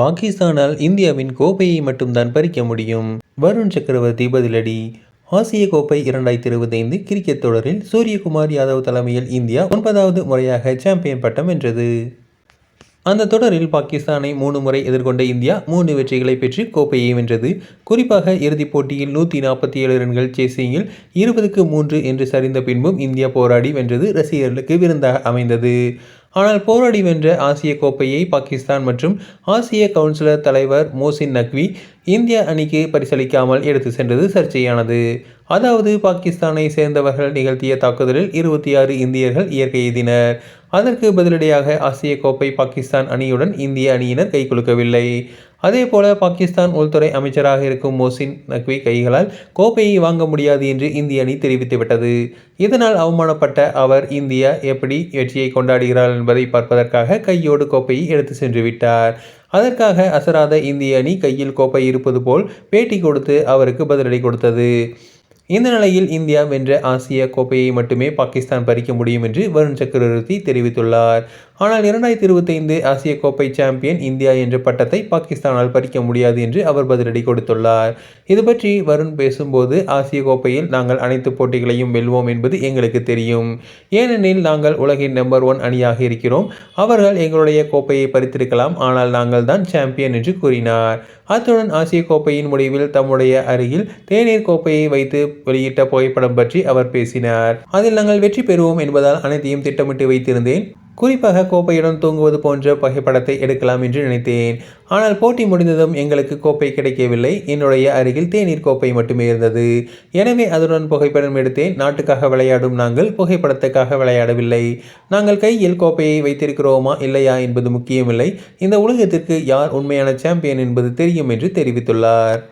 பாகிஸ்தானால் இந்தியாவின் கோப்பையை மட்டும்தான் பறிக்க முடியும். வருண் சக்கரவர்த்தி பதிலடி. ஆசிய கோப்பை இரண்டாயிரத்தி இருபத்தைந்து கிரிக்கெட் தொடரில் சூரியகுமார் யாதவ் தலைமையில் இந்தியா ஒன்பதாவது முறையாக சாம்பியன் பட்டம் வென்றது. அந்த தொடரில் பாகிஸ்தானை மூணு முறை எதிர்கொண்ட இந்தியா மூணு வெற்றிகளை பெற்று கோப்பையை வென்றது. குறிப்பாக இறுதிப் போட்டியில் நூற்றி நாற்பத்தி ஏழு ரன்கள் சேசிங்கில் இருபதுக்கு மூன்று என்று சரிந்த பின்பும் இந்தியா போராடி வென்றது ரசிகர்களுக்கு விருந்தாக அமைந்தது. ஆனால் போராடி வென்ற ஆசிய கோப்பையை பாகிஸ்தான் மற்றும் ஆசிய கவுன்சிலர் தலைவர் மோசின் நக்வி இந்திய அணிக்கு பரிசளிக்காமல் எடுத்து சென்றது சர்ச்சையானது. அதாவது பாகிஸ்தானை சேர்ந்தவர்கள் நிகழ்த்திய தாக்குதலில் இருபத்தி ஆறு இந்தியர்கள் இயற்கை எய்தினர். அதற்கு பதிலடியாக ஆசிய கோப்பை பாகிஸ்தான் அணியுடன் இந்திய அணியினர் கைகுலுக்கவில்லை அதே போல பாகிஸ்தான் உள்துறை அமைச்சராக இருக்கும் மோசின் நக்வி கைகளால் கோப்பையை வாங்க முடியாது என்று இந்திய அணி தெரிவித்துவிட்டது. இதனால் அவமானப்பட்ட அவர் இந்தியா எப்படி வெற்றியை கொண்டாடுகிறார் என்பதை பார்ப்பதற்காக கையோடு கோப்பையை எடுத்து சென்று விட்டார். அதற்காக அசராத இந்திய அணி கையில் கோப்பை இருப்பது போல் பேட்டி கொடுத்து அவருக்கு பதிலடி கொடுத்தது. இந்த நிலையில் இந்தியா வென்ற ஆசிய கோப்பையை மட்டுமே பாகிஸ்தான் பறிக்க முடியும் என்று வருண் சக்கரவர்த்தி தெரிவித்துள்ளார். ஆனால் இரண்டாயிரத்தி இருபத்தைந்து ஆசிய கோப்பை சாம்பியன் இந்தியா என்ற பட்டத்தை பாகிஸ்தானால் பறிக்க முடியாது என்று அவர் பதிலடி கொடுத்துள்ளார். இது பற்றி வருண் பேசும்போது ஆசிய கோப்பையில் நாங்கள் அனைத்து போட்டிகளையும் வெல்வோம் என்பது எங்களுக்கு தெரியும். ஏனெனில் நாங்கள் உலகின் நம்பர் ஒன் அணியாக இருக்கிறோம். அவர்கள் எங்களுடைய கோப்பையை பறித்திருக்கலாம். ஆனால் நாங்கள் தான் சாம்பியன் என்று கூறினார். அத்துடன் ஆசிய கோப்பையின் முடிவில் தம்முடைய அருகில் தேநீர் கோப்பையை வைத்து வெளியிட்ட புகைப்படம் பற்றி அவர் பேசினார். அதில் நாங்கள் வெற்றி பெறுவோம் என்பதால் அனைத்தையும் திட்டமிட்டு வைத்திருந்தேன். குறிப்பாக கோப்பையுடன் தூங்குவது போன்ற புகைப்படத்தை எடுக்கலாம் என்று நினைத்தேன். ஆனால் போட்டி முடிந்ததும் எங்களுக்கு கோப்பை கிடைக்கவில்லை. என்னுடைய அருகில் தேநீர் கோப்பை மட்டுமே இருந்தது. எனவே அதனுடன் புகைப்படம் எடுத்தேன். நாட்டுக்காக விளையாடும் நாங்கள் புகைப்படத்துக்காக விளையாடவில்லை. நாங்கள் கையில் கோப்பையை வைத்திருக்கிறோமா இல்லையா என்பது முக்கியமில்லை. இந்த உலகத்திற்கு யார் உண்மையான சாம்பியன் என்பது தெரியும் என்று தெரிவித்துள்ளார்.